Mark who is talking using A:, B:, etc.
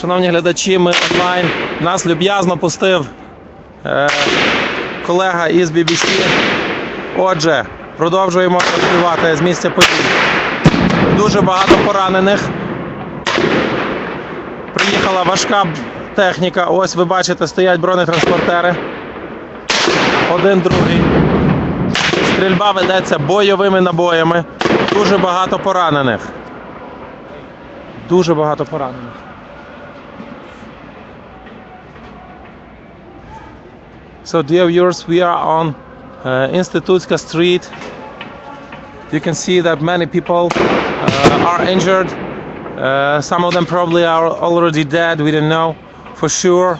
A: Шановні глядачі, ми онлайн. Нас люб'язно пустив е, колега із BBC. Отже, продовжуємо працювати з місця подій. Дуже багато поранених. Приїхала важка техніка. Ось ви бачите, стоять бронетранспортери. Один другий. Стрільба ведеться бойовими набоями. Дуже багато поранених. Дуже багато поранених. So, dear viewers, we are on uh, Institutska Street. You can see that many people uh, are injured. Uh, some of them probably are already dead. We don't know for sure.